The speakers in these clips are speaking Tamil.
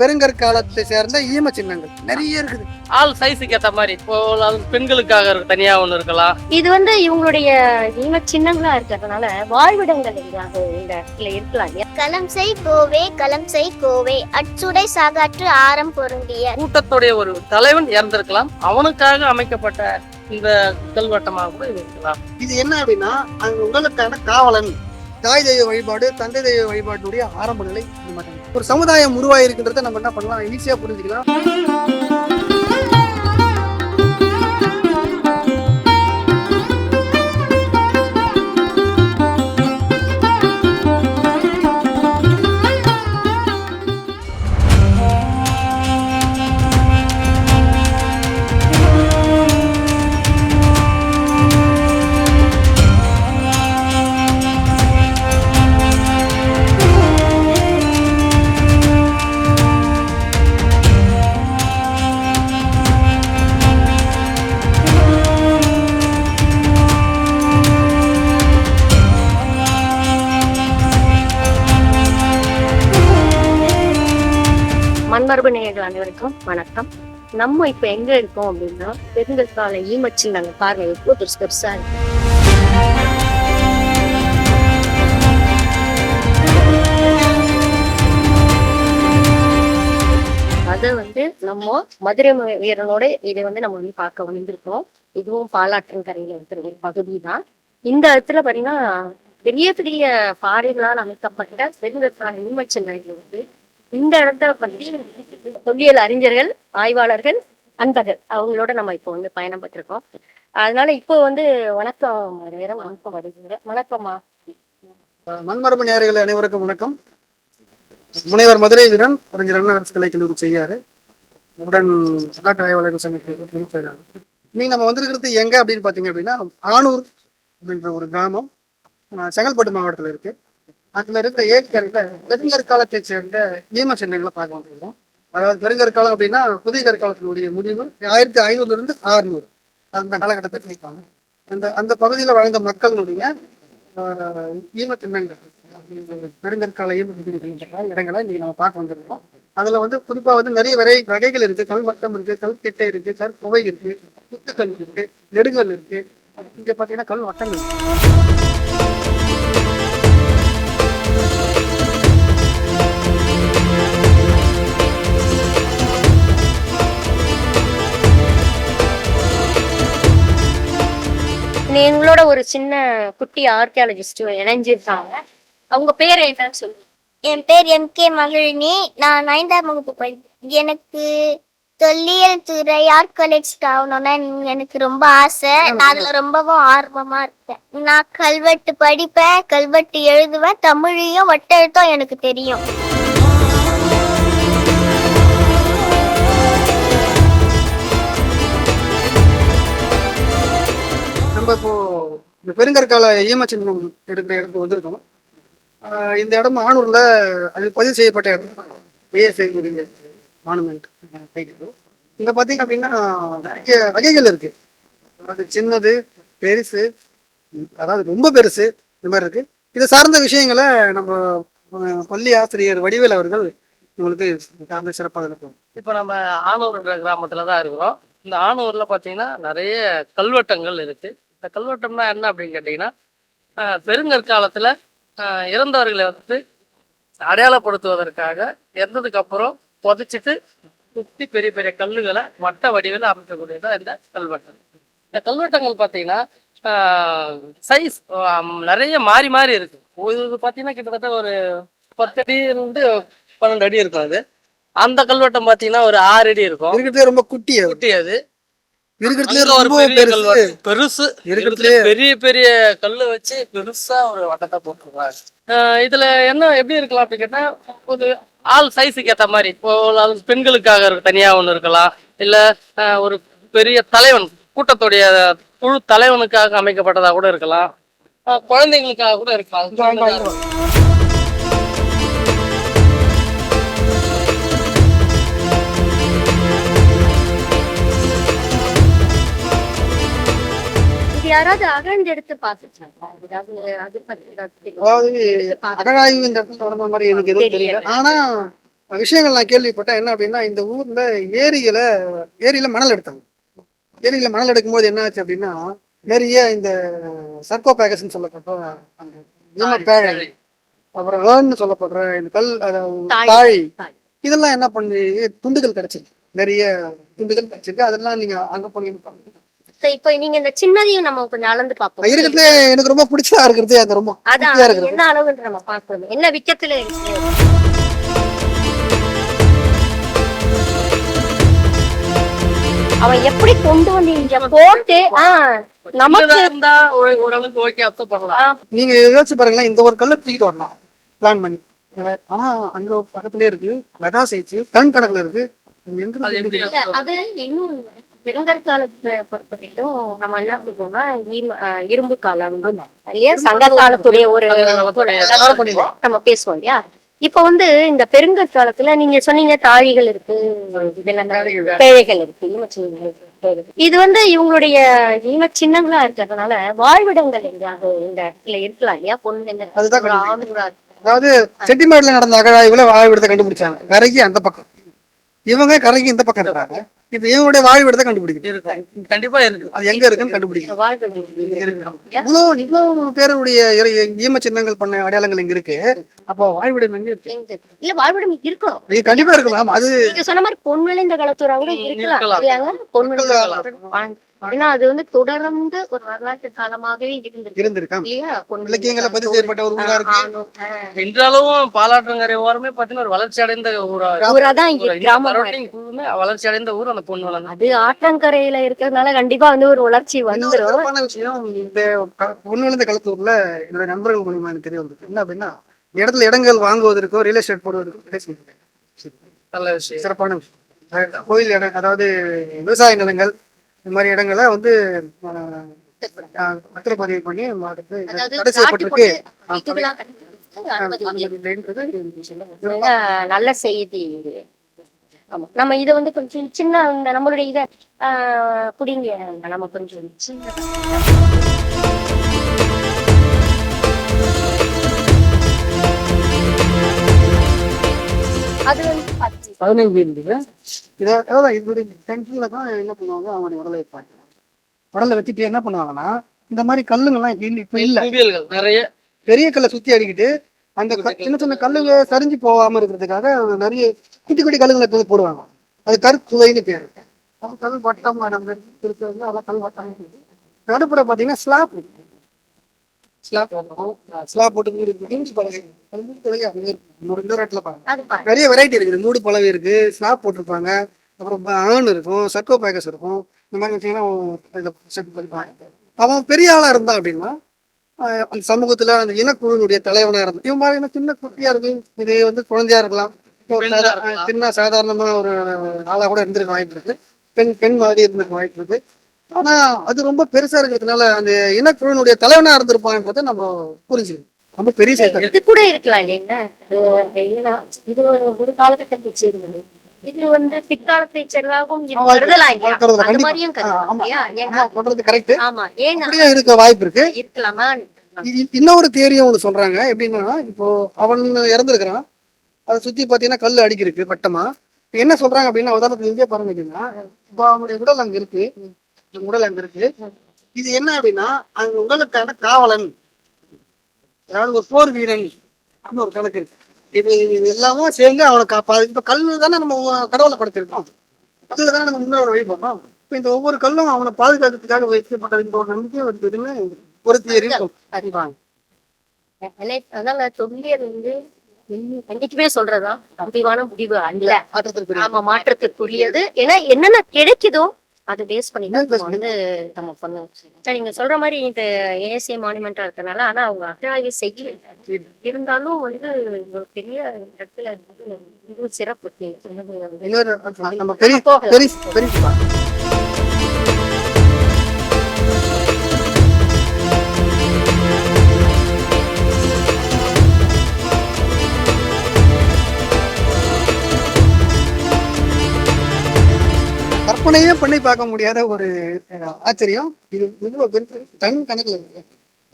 பெருங்கற்காலத்தை சேர்ந்த ஈம சின்னங்கள். நிறைய இருக்குது. ஆள் சைஸுக்கு ஏற்ற மாதிரி. இப்போ அது பெண்களுக்காக தனியா ஒன்று இருக்கலாம். இது வந்து இவங்களுடைய இவங்க சின்னங்களா இருக்கிறதுனால வாழ்விடங்கள் எங்கேயாவது இந்த இருக்கலாம்? களம் செய் கோவே களம் செய் கோவே. அச்சுடை சாகாற்று ஆரம் பொருந்திய. கூட்டத்துடைய ஒரு தலைவன் இறந்திருக்கலாம். அவனுக்காக அமைக்கப்பட்ட இந்த கல்வெட்டமாக கூட இது இருக்கலாம். இது என்ன அப்படின்னா அது உங்களுக்கான காவலன். தாய் தெய்வ வழிபாடு தந்தை தெய்வ வழிபாட்டுடைய ஆரம்ப நிலை ஒரு சமுதாயம் உருவாயிருக்குன்றத நம்ம என்ன பண்ணலாம் ஈஸியாக புரிஞ்சுக்கலாம். வணக்கம். நம்ம இப்ப எங்க இருக்கோம் அப்படின்னா பெருங்கற்கால ஈமச்சில் நாங்க பாருங்க எவ்வளவு பெருசு இருக்கு. அதை வந்து நம்ம மதுரை வீரனோட இதை வந்து நம்ம வந்து பார்க்க வந்திருக்கோம். இதுவும் பாலாற்றங்கரையில இருக்கிற ஒரு பகுதி தான் இந்த இடத்துல பாத்தீங்கன்னா பெரிய பெரிய பாறைகளால் அமைக்கப்பட்ட பெருங்கற்கால ஈமச்சின்னங்கள் வந்து இந்த இடத்த பத்தி தொல்லியல் அறிஞர்கள் ஆய்வாளர்கள் அன்பர்கள் அவங்களோட நம்ம இப்போ வந்து பயணம் பெற்றிருக்கோம் அதனால இப்போ வந்து வணக்கம் நேரம் வணக்கம் வருகிற வணக்கம்மா. மண்மரபு நேயர்கள் அனைவருக்கும் வணக்கம். முனைவர் மதுரை வீரன் அறிஞர் அண்ணா அரசு கலைக்கல்லூரி செய்யாரு உடன் நாட்டு ஆய்வாளர்கள் சங்கத்தில் இன்னைக்கு நம்ம வந்திருக்கிறது எங்க அப்படின்னு பாத்தீங்க அப்படின்னா ஆனூர் அப்படின்ற ஒரு கிராமம் செங்கல்பட்டு மாவட்டத்துல இருக்கு. அதுல இருந்த ஏரிக்கரையில பெருங்கற்காலத்தை சேர்ந்த ஈம சின்னங்களை பார்க்க வந்திருக்கோம். அதாவது பெருங்கற்காலம் அப்படின்னா புதிய கற்காலத்தினுடைய முடிவு ஆயிரத்தி ஐநூறுல இருந்து ஆறுநூறு. அந்த காலகட்டத்தை நிற்பாங்க அந்த அந்த பகுதியில் வாழ்ந்த மக்களுடைய ஈம சின்னங்கள் பெருங்கற்கால ஈம சின்னங்கள் இடங்களை நீங்க நம்ம பார்க்க வந்திருக்கோம். அதுல வந்து குறிப்பா வந்து நிறைய வரை வகைகள் இருக்கு. கல் மட்டம் இருக்கு கல் திட்டை இருக்கு கல் குவை இருக்கு குத்துக்கல் இருக்கு நெடுங்கல் இருக்கு. இங்க பாத்தீங்கன்னா கல் வட்டங்கள் இருக்கு. எங்களோட ஒரு சின்ன குட்டி ஆர்கியாலஜிஸ்ட் இணைஞ்சிருக்காங்க. அவங்க பேர் என்னன்னு சொல்லுங்க? என் பேர் எம் கே மகிழினி. நான் ஐந்தாம் வகுப்பு படி எனக்கு தொல்லியல் துறை ஆர்கலெக்ட் ஆகணும்னா எனக்கு ரொம்ப ஆசை. நான் அதுல ரொம்பவும் ஆர்வமா இருக்கேன். நான் கல்வெட்டு படிப்பேன். கல்வெட்டு எழுதுவேன். தமிழையும் வட்டெழுத்தும் எனக்கு தெரியும். நம்ம இப்போ இந்த பெருங்கற்கால ஈமச்சின்னம் சின்னம் எடுக்கிற இடத்துக்கு வந்திருக்கோம். இந்த இடம் ஆனூர்ல அது பதிவு செய்யப்பட்ட இடம். பிஎஸ்ஐ மானுமெண்ட் இங்க பாத்தீங்க அப்படின்னா நிறைய வகைகள் இருக்கு. அதாவது சின்னது பெருசு அதாவது ரொம்ப பெருசு இந்த மாதிரி இருக்கு. இதை சார்ந்த விஷயங்களை நம்ம பள்ளி ஆசிரியர் வடிவேல் அவர்கள் உங்களுக்கு சார்ந்த சிறப்பாக இருக்கும். இப்போ நம்ம ஆனூர்ன்ற கிராமத்துல தான் இருக்கிறோம். இந்த ஆனூர்ல பாத்தீங்கன்னா நிறைய கல்வெட்டங்கள் இருக்கு. இந்த கல்வெட்டம்னா என்ன அப்படின்னு கேட்டீங்கன்னா பெருங்கற்காலத்துல இறந்தவர்களை வந்து அடையாளப்படுத்துவதற்காக இறந்ததுக்கு அப்புறம் புதைச்சிட்டு சுத்தி பெரிய பெரிய கல்லுகளை வட்ட வடிவில் அமைக்கக்கூடியதான் இந்த கல்வெட்டம் இந்த கல்வெட்டங்கள் பார்த்தீங்கன்னா சைஸ் நிறைய மாறி மாறி இருக்கு. இது பார்த்தீங்கன்னா கிட்டத்தட்ட ஒரு பத்து அடியிலிருந்து பன்னெண்டு அடி இருக்கும் அது. அந்த கல்வெட்டம் பார்த்தீங்கன்னா ஒரு ஆறு அடி இருக்கும். ரொம்ப குட்டி. குட்டி அது இருக்கிறதுலே ரொம்ப பெரிய பெருசு. கல்வெட்டு. பெருசு இருக்கிறதுலே இருக்கிறதுலே பெரிய பெரிய கல்லு வச்சு பெருசா ஒரு வட்டத்தை போட்டுருக்காங்க இதுல என்ன எப்படி இருக்கலாம் அப்படின்னு கேட்டா ஒரு ஆள் சைஸுக்கு ஏத்த மாதிரி. இப்போ பெண்களுக்காக இருக்கு தனியா ஒண்ணு இருக்கலாம். இல்ல ஆஹ் ஒரு பெரிய தலைவன் கூட்டத்துடைய குழு தலைவனுக்காக அமைக்கப்பட்டதா கூட இருக்கலாம். ஆஹ் குழந்தைங்களுக்காக கூட இருக்கலாம். யாராவது அகழ்ந்தெடுத்து தெரியுமா? அதாவது அகழாய்வு இந்த இடத்துல தொடர்ந்த மாதிரி எனக்கு எதுவும் தெரியல. ஆனா விஷயங்கள் நான் கேள்விப்பட்டேன். என்ன அப்படின்னா இந்த ஊர்ல ஏரியில ஏரியில மணல் எடுத்தாங்க. ஏரியில மணல் எடுக்கும்போது என்ன ஆச்சு அப்படின்னா நிறைய இந்த சர்க்கோ பேகஸ்ன்னு சொல்லப்பட்ட பேழை அப்புறம் ஏர்ன்னு சொல்லப்படுற இந்த கல் தாழி. இதெல்லாம் என்ன பண்ணி துண்டுகள் கிடைச்சிருக்கு நிறைய துண்டுகள் கிடைச்சிருக்கு அதெல்லாம் நீங்க அங்க போனீங்க சரி, இப்ப நீங்க இந்த சின்னதையும் நம்ம கொஞ்சம் அளந்து பார்ப்போம். இருக்கிறதுல எனக்கு ரொம்ப பிடிச்சதா இருக்கிறது அந்த ரொம்ப அதான் அது என்ன அளவுன்ற நம்ம பார்க்கணும் என்ன விக்கத்துல இருக்கு? அவன் எப்படி கொண்டு வந்து இங்க போட்டு ஆஹ் நமக்கு இருந்தா ஒரு- ஓரளவுக்கு ஓகே அப்செப்ட் பண்ணலாம். நீங்க யோசிச்சு பாருங்களேன் இந்த ஒரு கல்லை தூக்கிட்டு வரலாம் பிளான் பண்ணி. ஆனா அங்க பக்கத்துலயே இருக்கு. மெகா சைஸ் டன் கணக்குல இருக்கு. அது அது இன்னும் பெருங்கற்காலத்தை பொறுத்த வரைக்கும் நம்ம என்ன சொல்றோம்னா இரும்பு காலம் இல்லையா? சங்க காலத்துடைய ஒரு நம்ம பேசுவோம் இல்லையா? இப்ப வந்து இந்த பெருங்கற்காலத்துல நீங்க சொன்னீங்க தாழிகள் இருக்கு பேழைகள் இருக்கு. இது வந்து இவங்களுடைய ஈம சின்னங்களா இருக்கிறதுனால வாழ்விடங்கள் எங்கேயாவது இந்த இடத்துல இருக்கலாம் இல்லையா? பொண்ணு அதாவது செட்டிமேட்ல நடந்த அகழாய்வுல வாழ்விடத்தை கண்டுபிடிச்சாங்க. கரைக்கு அந்த பக்கம். இவங்க கரைக்கு இந்த பக்கம் இருக்காங்க. இப்ப இவங்களுடைய வாழ்விடத்தை கண்டுபிடிக்கணும். கண்டிப்பா இருக்கு அது எங்க இருக்குன்னு கண்டுபிடிக்கணும். வாழ்விடம் இவ்வளவு இவ்வளவு பேருடைய ஈம சின்னங்கள் பண்ண அடையாளங்கள் இங்க இருக்கு. அப்போ வாழ்விடம் எங்க இருக்கு? இல்ல வாழ்விடம் இருக்கணும். இது கண்டிப்பா இருக்கலாம். அது சொன்ன மாதிரி பொன் விளைந்த ம், இருக்கலாம். பொன் விளைந்த. ஏன்னா அது வந்து தொடர்ந்து ஒரு வரலாற்று காலமாகவே இருந்திருக்கு. இருந்திருக்காம். இல்லையா? பொன் இலக்கியங்களை பதிவு செய்யப்பட்ட ஒரு ஊரா இருக்கு. ஆணும், ஆஹ். இன்றளவும் பாலாற்றங்கரை ஓரமே பாத்தீங்கன்னா ஒரு வளர்ச்சி அடைந்த ஊரா வளர்ச்சி அடைந்த ஊர் அந்த பொண்ணு வளர்ந்து. அது ஆற்றங்கரையில இருக்கிறதுனால கண்டிப்பா வந்து ஒரு வளர்ச்சி விஷயம் இந்த பொண்ணு விழுந்த களத்தூர்ல என்னோட நண்பர்கள் மூலியமா எனக்கு தெரிய வந்தது. என்ன அப்படின்னா இந்த இடத்துல இடங்கள் வாங்குவதற்கோ ரியல் எஸ்டேட் போடுவதற்கோ நல்ல விஷயம். சிறப்பான விஷயம். அதாவது கோயில் இடம் அதாவது விவசாய நிலங்கள் இந்த மாதிரி இடங்களை வந்து ஆஹ், பத்திரப்பதிவு பண்ணி தடை செய்யப்பட்டிருக்கு. நல்ல செய்தி ஆமா நம்ம இதை வந்து கொஞ்சம் சின்ன இந்த நம்மளுடைய இதை ஆஹ், புடிங்க நம்ம கொஞ்சம் சின்ன அது வந்து. பதினைஞ்சு இருந்தது இதை அதான் இதோட டென்ஷன்ல தான் என்ன பண்ணுவாங்க? அவனுடைய உடலை வைப்பாங்க உடலை வச்சுட்டு என்ன பண்ணுவாங்கன்னா இந்த மாதிரி கல்லுங்கெல்லாம் இப்ப இல்ல- இப்ப இல்ல. குவியல்கள் நிறைய. பெரிய கல்லை சுத்தி அடிக்கிட்டு அந்த சின்ன சின்ன கல்லுங்க சரிஞ்சு போகாம இருக்கிறதுக்காக நிறைய குட்டி குட்டி கல்லுங்களை எடுத்து போடுவாங்க. அது கருத்துவைன்னு பேரு. கல் வட்டம் நம்ம அதெல்லாம் கல் வட்டம் நடுப்புற பாத்தீங்கன்னா ஸ்லாப் ஸ்லாப் ஸ்லாப் போட்டு இருக்கு. மூடு பலகை அது மூடு பலகை அங்கே இருக்கு இன்னொரு இந்த இடத்துல பாருங்க. அது பாரு. நிறைய வெரைட்டி இருக்குது. மூடு பலவை இருக்கு ஸ்லாப் போட்டிருப்பாங்க. அப்புறம் ஆன் இருக்கும் சர்க்கோ பேக்கஸ் இருக்கும். இந்த மாதிரி வச்சீங்கன்னா இதை செட் பண்ணிப்பாங்க. அவன் பெரிய ஆளா இருந்தான் அப்படின்னா அந்த சமூகத்துல அந்த இனக்குழுனுடைய தலைவனா இருந்தான். இவன் மாதிரி சின்ன குட்டியா இருக்கு இது வந்து குழந்தையா இருக்கலாம். சின்ன சாதாரணமா ஒரு ஆளா கூட இருந்திருக்க வாய்ப்பு இருக்கு. பெண் பெண் மாதிரி இருந்திருக்க வாய்ப்பு இருக்கு. ஆனா அது ரொம்ப பெருசா இருக்கிறதுனால அந்த இனக்குழுனுடைய தலைவனா இருந்திருப்பான்றதை நம்ம புரிஞ்சுக்கணும். ரொம்ப பெரிய இது கூட இருக்கலாம் இல்லைங்க இது ஒரு- காலகட்டத்தை சேர்ந்தது இது வந்து பிற்காலத்தை அப்படியே இருக்க வாய்ப்பு இருக்கு. இருக்கலாமா? இன்னொரு தேரியும் ஒன்று சொல்றாங்க. எப்படின்னா இப்போ அவன் இறந்துருக்கிறான். அதை சுத்தி பாத்தீங்கன்னா கல் அடிக்கிருக்கு வட்டமா. என்ன சொல்றாங்க அப்படின்னா உதாரணத்துக்கு இங்கே பாருங்க இப்போ அவனுடைய உடல் அங்க இருக்கு. உடல் அங்க இருக்கு? இது என்ன அப்படின்னா அந்த உடலுக்கான காவலன். அதாவது ஒரு போர் வீரன் அப்படின்னு ஒரு கணக்கு இருக்கு. இது இது எல்லாமும் சேர்ந்து அவனை காப்பா இப்ப கல்லு தானே நம்ம கடவுளை படுத்திருக்கோம் கல்லு தானே நம்ம முன்னோட வழிபடுறோம் இப்ப இந்த ஒவ்வொரு கல்லும் அவனை பாதுகாக்கிறதுக்காக வைக்கப்பட்டது இந்த ஒரு நம்பிக்கை இருக்குதுன்னு ஒரு தேரி அறிவாங்க அதனால தொல்லியல் வந்து என்னைக்குமே சொல்றதுதான் முடிவான முடிவு அல்ல. ஆமா மாற்றத்துக்குரியது ஏன்னா என்னென்ன கிடைக்குதோ அதை பேஸ் பண்ணி தான் நம்ம வந்து நம்ம பண்ணுவோம் சரி, நீங்க சொல்ற மாதிரி இந்த ஏஎஸ்ஏ மானுமெண்டா இருக்கனால ஆனா அவங்க அகழாய்வு செய்யல. இருந்தாலும் வந்து ஒரு பெரிய இடத்துல இது சிறப்பு. இன்னொரு நம்ம பெரிய பண்ணி பார்க்க முடியாத ஒரு ஆச்சரியம். இது டன் கணக்குல இருக்கு.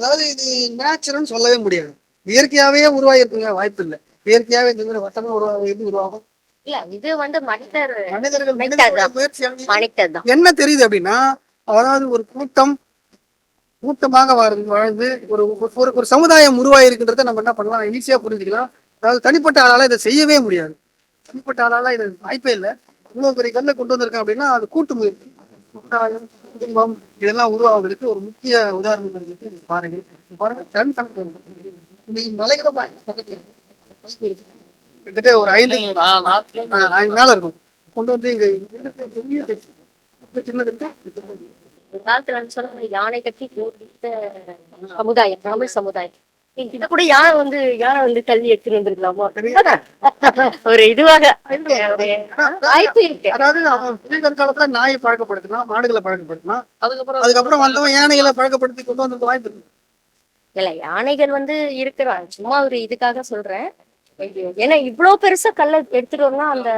அதாவது இது நேச்சுரல்னு சொல்லவே முடியாது. இயற்கையாவே உருவாகிருக்குங்க வாய்ப்பு இல்லை. இயற்கையாவே இந்த மாதிரி வட்டமா எப்படி உருவாகும்? இது வந்து மனிதர் மனிதர்கள் என்ன தெரியுது அப்படின்னா அதாவது ஒரு கூட்டம் கூட்டமாக வாழ்ந்து வாழ்ந்து ஒரு ஒரு ஒரு சமுதாயம் உருவாயிருக்குன்றத நம்ம என்ன பண்ணலாம்? ஈஸியா புரிஞ்சுக்கலாம். அதாவது தனிப்பட்ட ஆளால இதை செய்யவே முடியாது. தனிப்பட்ட ஆளால இது வாய்ப்பே இல்லை. இவ்வளவு பெரிய கல்லை கொண்டு வந்திருக்கேன் அப்படின்னா அது கூட்டு முயற்சி. சமுதாயம் குடும்பம் இதெல்லாம் உருவாவதற்கு ஒரு முக்கிய உதாரணம் இருக்கு. பாருங்க. பாருங்க. டன் கணக்கு. இந்த மலைகளை. கிட்டத்தட்ட ஒரு ஐந்து ஐந்து மேல இருக்கும். கொண்டு வந்து இங்க சின்னது யானை கட்டி சமுதாயம் தமிழ் சமுதாயம். இத கூட யானை வந்து யானை வந்து தள்ளி எடுத்துட்டு வந்திருக்கலாமா? ஒரு இதுவாக ஒரு வாய்ப்பு இருக்கு. அதாவது அவன் காலத்துல நாயை பழக்கப்படுத்தினா மாடுகளை பழக்கப்படுத்தினா அதுக்கப்புறம் அதுக்கப்புறம் வந்தவன் யானைகளை பழக்கப்படுத்தி கொண்டு வந்தது வாய்ப்பு இருக்கு. இல்ல யானைகள் வந்து இருக்கிறான் சும்மா ஒரு இதுக்காக சொல்றேன். ஏன்னா இவ்வளவு பெருசா கல்ல எடுத்துட்டு வரணும் அந்த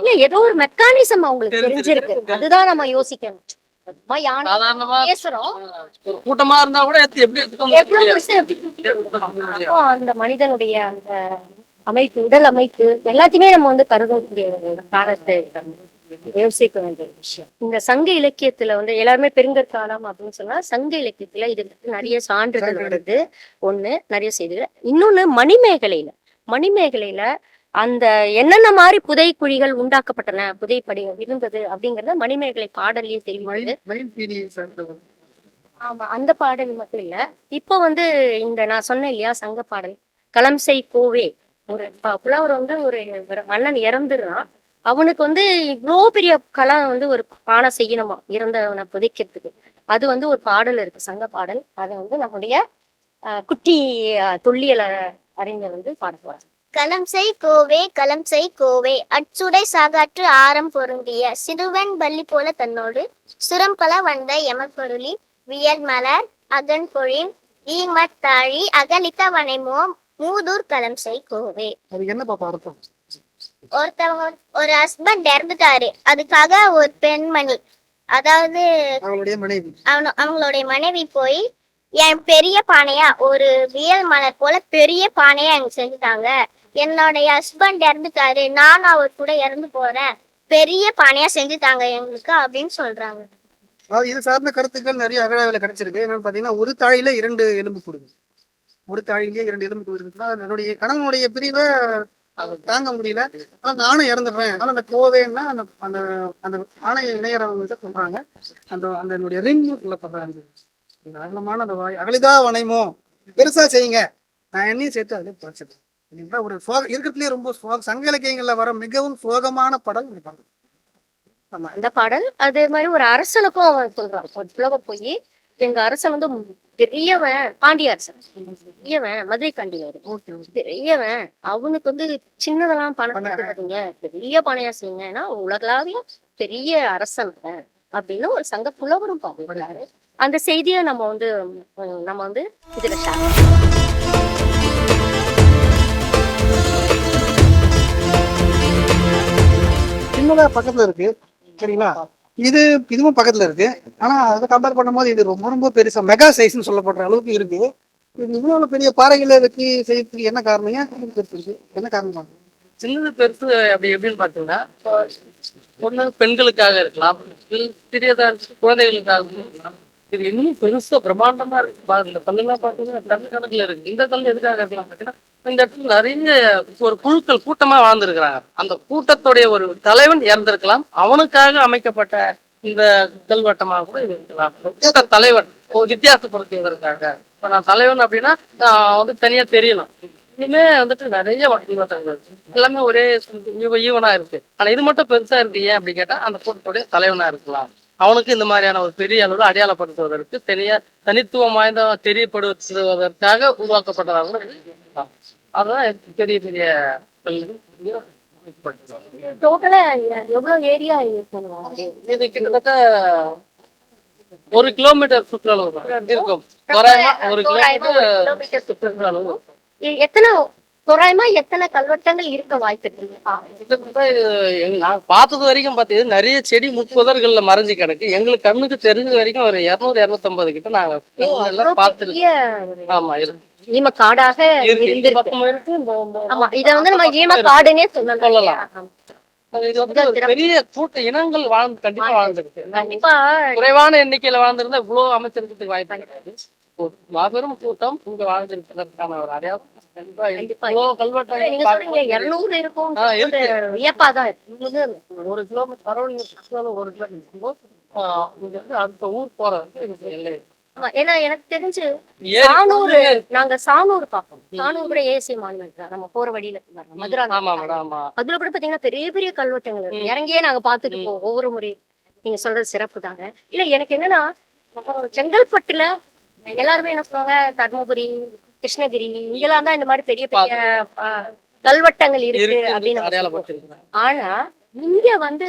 இல்ல ஏதோ ஒரு மெக்கானிசம் அவங்களுக்கு தெரிஞ்சிருக்கு. அதுதான் நம்ம யோசிக்கணும். கூட்டமா இருந்தா கூட அந்த மனிதனுடைய அந்த அமைப்பு உடல் அமைப்பு எல்லாத்தையுமே நம்ம வந்து கருதக்கூடிய காலத்தை யோசிக்க வேண்டிய விஷயம். இந்த சங்க இலக்கியத்துல வந்து எல்லாருமே பெருங்கற்காலம் அப்படின்னு சொன்னா சங்க இலக்கியத்துல இது வந்து நிறைய சான்றுகள். வருது. ஒண்ணு நிறைய செய்திகள். இன்னொன்னு மணிமேகலையில. மணிமேகலையில அந்த என்னென்ன மாதிரி புதை குழிகள் உண்டாக்கப்பட்டன புதைப்படிகள் இருந்தது அப்படிங்கறத மணிமேகலை பாடல்லையே சேர்ந்தவன் ஆமா அந்த பாடல் மட்டும் இல்ல. இப்போ வந்து இந்த நான் சொன்னேன் இல்லையா சங்க பாடல். களம்சை கோவே. ஒரு புலவர் வந்து ஒரு மன்னன் இறந்துடுறான். அவனுக்கு வந்து இவ்வளோ பெரிய களம் வந்து ஒரு பானை செய்யணுமா இறந்தவனை புதைக்கிறதுக்கு. அது வந்து ஒரு பாடல் இருக்கு சங்க பாடல். அதை வந்து நம்முடைய குட்டி தொல்லியல் அறிஞர் வந்து பாட போறாங்க களம் செய் கோவே களம் செய் கோவே. அச்சுடை சாகாற்று ஆரம் பொருந்திய சிறுவன் பள்ளி போல தன்னோடு சுரம்பல வந்த எமப்பொருளி வியல் மலர் அகன் பொழின் ஈமத்தாழி அகலித்த வனைமோ மூதூர் களம் செய் கோவே. ஒருத்தவங்க ஒரு ஹஸ்பண்ட் இறந்துட்டாரு. அதுக்காக ஒரு பெண்மணி. அதாவது அவங்களுடைய மனைவி போய் என் பெரிய பானையா ஒரு வியல் மலர் போல பெரிய பானையா எனக்கு செஞ்சுட்டாங்க. என்னுடைய ஹஸ்பண்ட் இறந்துட்டாரு. நானும் அவர் கூட இறந்து போறேன். பெரிய பானையா செஞ்சுட்டாங்க எங்களுக்கு அப்படின்னு சொல்றாங்க. இது சார்ந்த கருத்துக்கள் நிறைய அகழாவில் கிடைச்சிருக்கு. என்னன்னு பாத்தீங்கன்னா ஒரு தாழியில இரண்டு எலும்பு கூடுது ஒரு தாழிலேயே இரண்டு எலும்பு கூடு இருக்குன்னா என்னுடைய கணவனுடைய பிரிவை தாங்க முடியல. ஆனா நானும் இறந்துடுறேன். ஆனா அந்த கோவைன்னா அந்த அந்த அந்த ஆணை இணையறவங்க சொல்றாங்க. அந்த அந்த என்னுடைய ரிங் சொல்லப்படுறாங்க அந்த அகலமான அந்த வாய் அகலிதா வனைமோ பெருசா செய்யுங்க. நான் என்னையும் சேர்த்து அதிலே படிச்சிருக்கேன் இதுதான் ஒரு சோக இருக்கிறதுலயே ரொம்ப சோக சங்க இலக்கியங்கள்ல வர மிகவும் சோகமான படம் இந்த படம் ஆமா அந்த பாடல் அதே மாதிரி ஒரு அரசனுக்கும் அவன் சொல்றான். ஒரு புலவர் போய் எங்க அரசன் வந்து பெரியவன் பாண்டிய அரசன். பெரியவன் மதுரை காண்டியாரு ஓகே ஓகே. பெரியவன் அவனுக்கு வந்து சின்னதெல்லாம் பணம். கொடுக்காதீங்க. பெரிய பணையா செய்யுங்கன்னா உலகளாவிய பெரிய அரசன் அவன் அப்படின்னு ஒரு சங்க புலவரும் பாடுறாரு. அந்த செய்தியை நம்ம வந்து நம்ம வந்து இதுல ஷேர் சின்னதா பக்கத்துல இருக்கு சரிங்களா? இது இதுவும் பக்கத்துல இருக்கு. ஆனா அதை கம்பேர் பண்ணும்போது இது ரொம்ப ரொம்ப பெருசா மெகா சைஸ்னு சொல்லப்படுற அளவுக்கு இருக்கு. இது இவ்வளவு பெரிய பாறைகளை வச்சு செய்யறதுக்கு என்ன காரணம்? ஏன் பெருசு இருக்கு? என்ன காரணம்? சின்னது பெருசு அப்படி எப்படின்னு பாத்தீங்கன்னா இப்போ ஒண்ணு பெண்களுக்காக இருக்கலாம் இல்ல சிறியதா இருந்து குழந்தைகளுக்காக இருக்கலாம். இது இன்னும் பெருசா பிரம்மாண்டமா இருக்கு. பாருங்க இந்த கல்லெல்லாம் பாத்தீங்கன்னா டன் கணக்குல இருக்கு. இந்த கல் எதுக்காக இருக்கலாம் இந்த இடத்துல நிறைய ஒரு குழுக்கள் கூட்டமா வாழ்ந்துருக்கிறாங்க. அந்த கூட்டத்துடைய ஒரு தலைவன் இறந்திருக்கலாம். அவனுக்காக அமைக்கப்பட்ட இந்த கல்வட்டமாக கூட இது இருக்கலாம் தலைவன் வித்தியாசப்படுத்தியதற்காக. இப்ப நான் தலைவன் அப்படின்னா வந்து தனியா தெரியலாம் இனிமே வந்துட்டு நிறைய வட்டிவட்டங்கள் எல்லாமே ஒரே ஈவனா இருக்கு. ஆனா இது மட்டும் பெருசா இருக்கு ஏன் அப்படி கேட்டா அந்த கூட்டத்துடைய தலைவனா இருக்கலாம். அவனுக்கு இந்த மாதிரியான ஒரு பெரிய அளவில் அடையாளப்படுத்துவதற்கு தனியா தனித்துவம் வாய்ந்த தெரியப்படுத்துவதற்காக உருவாக்கப்பட்டதாக. அதுதான் பெரிய பெரிய இது. கிட்டத்தட்ட ஒரு கிலோமீட்டர் சுற்றளவு தான். இருக்கும். தோராயமா ஒரு கிலோமீட்டர் சுற்றளவு எ- எத்தனை தோராயமா எத்தனை கல்வெட்டங்கள் இருக்க வாய்ப்பு நான் பார்த்தது வரைக்கும் பார்த்தீங்கன்னா நிறைய செடி முட்புதர்கள்ல மறைஞ்சு கிடக்கு. எங்களுக்கு கண்ணுக்கு தெரிஞ்ச வரைக்கும் ஒரு இருநூறு இருநூத்தம்பது கிட்ட நாங்க பார்த்துருக்கோம். ஆமா இருக்கு. ஈம காடாக ஆமா இத வந்து நம்ம ஈம காடுன்னே சொல்லலாம். பெரிய கூட்ட இனங்கள் வாழ்ந்து கண்டிப்பா வாழ்ந்துருக்கு. குறைவான எண்ணிக்கையில வாழ்ந்திருந்தா இவ்வளவு அமைச்சிருக்கிறதுக்கு வாய்ப்பு மாபெரும் கூட்டம் இங்க வாழ்ந்திருப்பதற்கான ஒரு அடையாளம். ஒரு கிலோமீட்டர் சரௌண்டிங் ஒரு கிலோமீட்டர் அடுத்த ஊர் எல்லை இருக்கு. ஆமா, ஏன்னா எனக்கு தெரிஞ்சு சானூர் நாங்க சானூர் பார்ப்போம். சானூர் கூட ஏசி மாநிலம் நம்ம போற வழியில. மதுரா அதுல கூட பாத்தீங்கன்னா பெரிய பெரிய கல்வெட்டுங்கள். இறங்கியே நாங்க பாத்துட்டு போவோம். ஒவ்வொரு முறை நீங்க சொல்றது சிறப்பு தாங்க. இல்ல எனக்கு என்னன்னா செங்கல்பட்டுல எல்லாருமே என்ன சொல்லுவாங்க தர்மபுரி கிருஷ்ணகிரி இங்கெல்லாம் தான் இந்த மாதிரி பெரிய பெரிய கல்வெட்டங்கள் இருக்கு அப்படின்னு ஆனா இங்க வந்து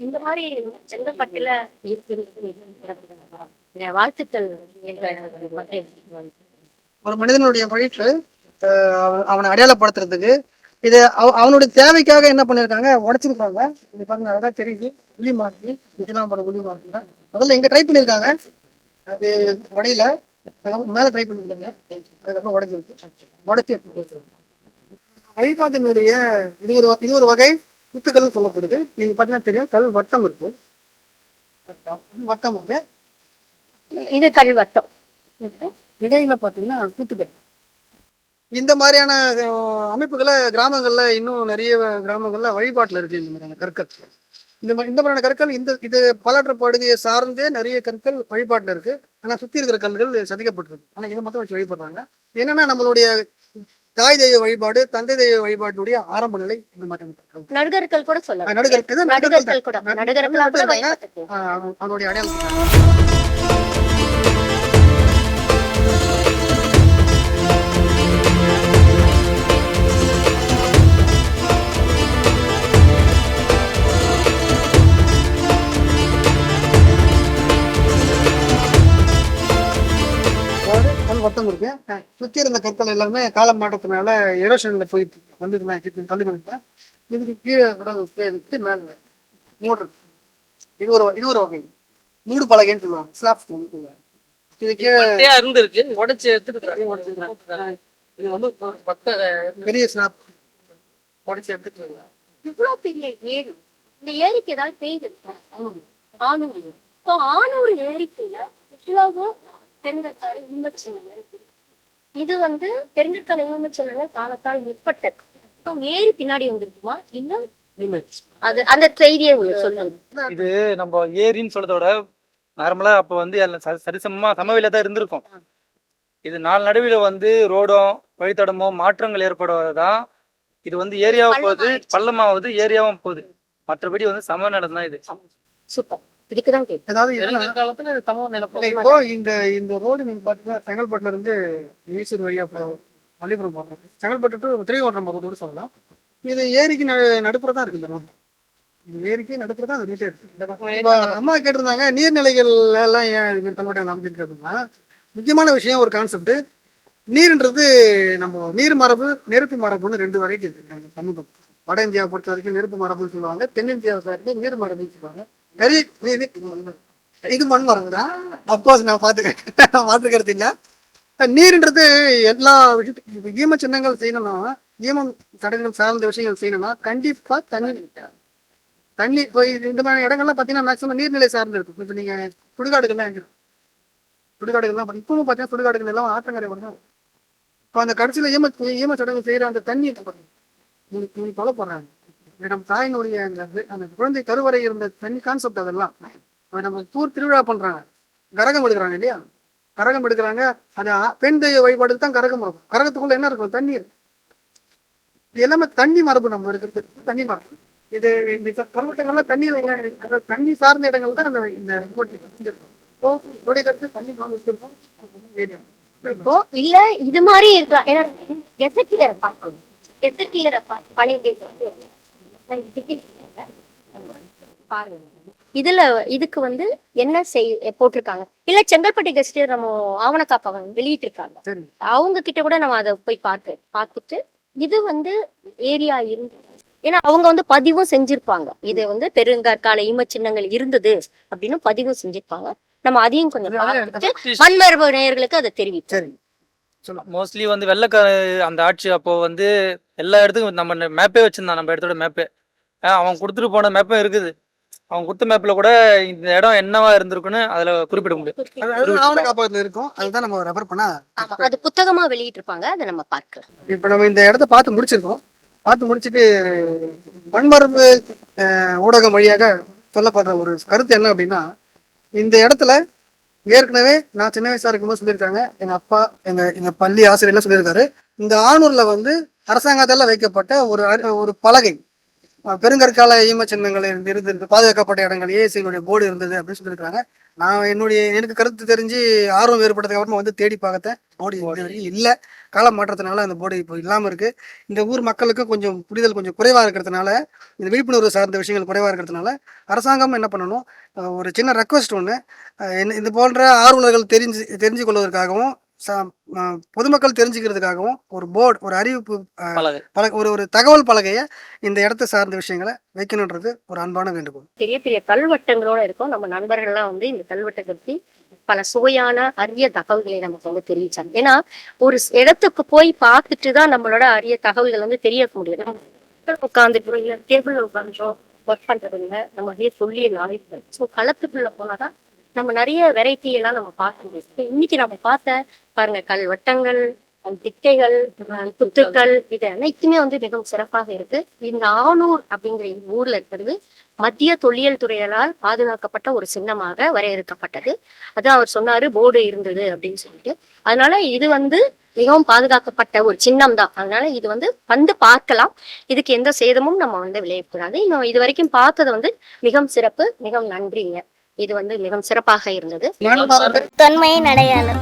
இந்த மாதிரி செங்கல்பட்டுல இருக்கு வாழ்த்துக்கள். எங்க. ஒரு மனிதனுடைய பழிப்பு அவனை அடையாளப்படுத்துறதுக்கு இது அவ- அவனுடைய தேவைக்காக என்ன பண்ணிருக்காங்க உடைச்சிருக்காங்க. இது பாருங்க அழகா தெரியுது. புலி மார்க்கு இதெல்லாம் மார்க்கு தான் முதல்ல இங்க ட்ரை பண்ணிருக்காங்க. அது உடையில. மேல ட்ரை பண்ணிருக்காங்க அதுக்கப்புறம் உடைஞ்சிருக்கு உடைச்சி எடுத்து வழிபாட்டினுடைய இது ஒரு இது ஒரு வகை குத்துக்கல் சொல்லப்படுது. நீங்க பாத்தீங்கன்னா தெரியும். கல் வட்டம் இருக்கு வட்டம் வந்து இது கல்வட்டம் இடையில பாத்தீங்கன்னா கூத்துக்கல் இந்த மாதிரியான அமைப்புகளை கிராமங்கள்ல இன்னும் நிறைய கிராமங்கள்ல வழிபாட்டுல இருக்கு இந்த மாதிரியான கற்கள். இந்த மாதிரி இந்த மாதிரியான கற்கள் இந்த இது பலற்ற படுகையை சார்ந்தே நிறைய கற்கள் வழிபாட்டுல இருக்கு. ஆனா சுத்தி இருக்கிற கல்கள் சதிக்கப்பட்டிருக்கு. ஆனா இதை மட்டும் வச்சு வழிபடுறாங்க. என்னன்னா நம்மளுடைய தாய் தெய்வ வழிபாடு தந்தை தெய்வ வழிபாட்டுடைய ஆரம்ப நிலை இந்த மாதிரி. நடுகர்கள் கூட சொல்லலாம். நடுகர்கள் அவனுடைய அடையாளம் கல் வட்டம் இருக்கு சுத்தி இருந்த கற்கள் எல்லாமே காலம் மாற்றத்தினால எரோஷன்ல போய் வந்து தள்ளி பண்ணிட்டேன் இதுக்கு கீழே கூட இருக்கு மேல மூடு. இது ஒரு இது ஒரு வகை. மூடு பலகைன்னு சொல்லுவாங்க. ஸ்லாப் சொல்லுவாங்க இது கீழே பட்டையா இருந்திருக்கு. உடைச்சு எடுத்துட்டு இது வந்து பட்டை. பெரிய ஸ்லாப் உடைச்சு எடுத்துட்டு. இவ்வளவு பெரிய ஏரி. இந்த ஏரிக்கு ஏதாவது இருக்கா? ஆனூர். இப்போ ஆனூர் ஏரிக்குள்ள இவ்வளவு பெருங்கற்கால இருக்கு இது வந்து பெருங்கற்கால இன்பச்செல்வம் காலத்தால் முற்பட்டது. இப்போ ஏரி பின்னாடி வந்திருக்குமா இன்னும் அது அந்த செய்தியை சொல்லுங்க. இது நம்ம ஏரின்னு சொல்றத விட நார்மலா அப்ப வந்து சரிசமமா சமவெளியில தான் இருந்திருக்கும். இது நாலு நடுவில் வந்து ரோடும் வழித்தடமோ மாற்றங்கள் ஏற்படுவதுதான். இது வந்து ஏரியாவும் போகுது. பள்ளமாவது ஏரியாவும் போகுது. மற்றபடி வந்து சம நடம் தான் இது சூப்பர். இதுக்குதான் கேட்கும் ஏதாவது என்னன்னா பெருங்க காலத்துல இது சமூக நிலப்பரம் இல்ல, இப்போ இந்த இந்த ரோடு நீங்க பாத்தீங்கன்னா செங்கல்பட்டுல இருந்து ஈசூர் வழியா போகும் மல்லிபுரம் போகணும் செங்கல்பட்டு டு திருவோட்டம் போகிறது சொல்லலாம். இது ஏரிக்கு நடு- நடுப்புற தான் இருக்கு இந்த ரோடு. ஏரிக்கு நடுப்புற தான் இருக்கு. இந்த பக்கம் இப்போ அம்மா கேட்டிருந்தாங்க நீர்நிலைகள் எல்லாம் ஏன் அமைச்சுட்டு கேட்டிருந்தா முக்கியமான விஷயம் ஒரு கான்செப்ட் நீர்ன்றது நம்ம நீர் மரபு நெருப்பு மரபுன்னு ரெண்டு வரைக்கும் இருக்கு. நம்ம சமூகம். வட இந்தியாவை பொறுத்த வரைக்கும் நெருப்பு மரபுன்னு சொல்லுவாங்க தென்னிந்தியாவை பொறுத்த வரைக்கும் நீர் மரபுன்னு சொல்லுவாங்க. வெரி இது- இது மண் மரம் அப்கோர்ஸ் நான் பாத்துக்கிறேன் பார்த்துக்கிறது இல்லை. நீர்ன்றது எல்லா விஷயத்துக்கும் ஈம சின்னங்கள் செய்யணும்னா ஈமம் தடங்கள் சார்ந்த விஷயங்கள் செய்யணும்னா கண்டிப்பாக தண்ணி தண்ணி இப்போ இது- இந்த மாதிரி இடங்கள்லாம் பார்த்தீங்கன்னா மேக்ஸிமம் நீர்நிலை சார்ந்து இருக்கும். இப்போ நீங்கள் சுடுகாடுகள்லாம் எங்க சுடுகாடுகள்லாம் இப்பவும் பார்த்தீங்கன்னா சுடுகாடுகள் எல்லாம் ஆற்றங்கரை இப்போ அந்த கடைசியில் ஈம ஈம சடங்கு செய்கிற அந்த தண்ணி இருக்கு பாருங்க. கொலை போடுறாங்க நம்ம தாயினுடைய அந்த அந்த குழந்தை கருவறை இருந்த தனி கான்செப்ட் அதெல்லாம். நம்ம தூர் திருவிழா பண்றாங்க. கரகம் எடுக்கிறாங்க இல்லையா? கரகம் எடுக்கிறாங்க. அது பெண் தெய்வ வழிபாடுக்கு தான் கரகம் இருக்கும். கரகத்துக்குள்ள என்ன இருக்கும்? தண்ணீர். இது எல்லாமே தண்ணி மரபு நம்ம இருக்கிறது. தண்ணி மரபு. இது இந்த கருவட்டங்கள்ல தண்ணீர் தண்ணி சார்ந்த இடங்கள் தான் அந்த இந்த கோட்டை இப்போ இதோடைய கருத்து தண்ணி சார்ந்து வச்சிருக்கோம். ஏரியா இப்போ இல்ல இது மாதிரி இருக்கலாம். ஏன்னா எசக்கிலரை பார்க்கணும். எசக்கிலரை பழைய பாருங்க இதுல இதுக்கு வந்து என்ன செய் போட்டிருக்காங்க? இல்ல செங்கல்பட்டு கெஸ்ட் நம்ம ஆவணக்காப்பகம் வெளியிட்டு இருக்காங்க அவங்க கிட்ட கூட நம்ம அதை போய் பார்த்து பார்த்துட்டு இது வந்து ஏரியா இருந்து ஏன்னா அவங்க வந்து பதிவும் செஞ்சிருப்பாங்க. இது வந்து பெருங்கற்கால ஈம சின்னங்கள் இருந்தது அப்படின்னு பதிவும் செஞ்சிருப்பாங்க. நம்ம அதையும் கொஞ்சம் பார்த்துட்டு மண்மரபு நேயர்களுக்கு அதை சொல்லுங்க. மோஸ்ட்லி வந்து வெள்ளக்கார அந்த ஆட்சி அப்போ வந்து எல்லா இடத்துக்கும் நம்ம மேப்பே வச்சிருந்தான். நம்ம இடத்தோட மேப்பே அவன் கொடுத்துட்டு போன மேப்பும் இருக்குது. அவன் கொடுத்த மேப்ல கூட இந்த இடம் என்னவா இருந்திருக்குன்னு அதுல குறிப்பிட முடியும். ஆவண காப்பகத்துல இருக்கும். அதுதான் நம்ம ரெஃபர் பண்ணா ஆமா அது புத்தகமா வெளியிட்டு இருப்பாங்க அதை நம்ம பார்க்கலாம். இப்ப நம்ம இந்த இடத்த பார்த்து முடிச்சிருக்கோம். பார்த்து முடிச்சிட்டு மண்மரபு ஊடகம் வழியாக சொல்லப்படுற ஒரு கருத்து என்ன அப்படின்னா இந்த இடத்துல ஏற்கனவே நான் சின்ன வயசா இருக்கும்போது சொல்லியிருக்காங்க. எங்க அப்பா எங்க எங்க பள்ளி ஆசிரியர்லாம் சொல்லியிருக்காரு. இந்த ஆணூர்ல வந்து அரசாங்கத்தால வைக்கப்பட்ட ஒரு அரி- ஒரு பலகை. பெருங்கற்கால ஈம சின்னங்கள் இருந்து இருந்தது பாதுகாக்கப்பட்ட இடங்கள் ஏசிகளுடைய போர்டு இருந்தது அப்படின்னு சொல்லியிருக்காங்க. நான் என்னுடைய எனக்கு கருத்து தெரிஞ்சு ஆர்வம் ஏற்பட்டதுக்கு அப்புறமா வந்து தேடி பார்த்தேன் போர்டு இது வரைக்கும் இல்லை. கால மாற்றத்தினால அந்த போர்டு இப்போ இல்லாமல் இருக்கு. இந்த ஊர் மக்களுக்கு கொஞ்சம் புரிதல் கொஞ்சம் குறைவாக இருக்கிறதுனால இந்த விழிப்புணர்வு சார்ந்த விஷயங்கள் குறைவாக இருக்கிறதுனால அரசாங்கம் என்ன பண்ணணும்? ஒரு சின்ன ரெக்வஸ்ட் ஒன்று இது போன்ற ஆர்வலர்கள் தெரிஞ்சு தெரிஞ்சு கொள்வதற்காகவும் பொதுமக்கள் தெரிஞ்சுக்கிறதுக்காகவும் ஒரு போர்டு ஒரு அறிவிப்பு பலகை. ஒரு ஒரு தகவல் பலகையை இந்த இடத்தை சார்ந்த விஷயங்களை வைக்கணுன்றது ஒரு அன்பான வேண்டுகோள். பெரிய பெரிய கல்வெட்டங்களோட இருக்கும். நம்ம நண்பர்கள்லாம் வந்து இந்த கல்வெட்டை பத்தி பல சுவையான அரிய தகவல்களை நமக்கு வந்து தெரிவிச்சாங்க. ஏன்னா ஒரு இடத்துக்கு போய் பார்த்துட்டு தான் நம்மளோட அரிய தகவல்கள் வந்து தெரிய முடியும் உட்காந்துட்டு இல்ல டேபிள்ல உட்காந்துட்டோம் ஒர்க் பண்றது இல்ல நம்ம அப்படியே சொல்லி நாளைக்கு ஸோ களத்துக்குள்ள போனாதான் நம்ம நிறைய வெரைட்டி எல்லாம் நம்ம பார்க்க முடியும். இன்னைக்கு நம்ம பார்த்த பாருங்க கல்வெட்டங்கள் திட்டைகள் அஹ் புத்துக்கள் இது அனைத்துமே வந்து மிகவும் சிறப்பாக இருக்கு. இந்த ஆணூர் அப்படிங்கிற இந்த ஊர்ல இருக்கிறது மத்திய தொல்லியல் துறையால் பாதுகாக்கப்பட்ட ஒரு சின்னமாக வரையறுக்கப்பட்டது. அதான் அவர் சொன்னாரு போர்டு இருந்தது அப்படின்னு சொல்லிட்டு. அதனால இது வந்து மிகவும் பாதுகாக்கப்பட்ட ஒரு சின்னம் தான் அதனால இது வந்து வந்து பார்க்கலாம். இதுக்கு எந்த சேதமும் நம்ம வந்து விளையக்கூடாது இன்னும் இது வரைக்கும் பார்த்தது வந்து மிகவும் சிறப்பு மிகவும் நன்றிங்க. இது வந்து மிகவும் சிறப்பாக இருந்தது. தொன்மையின் அடையாளம்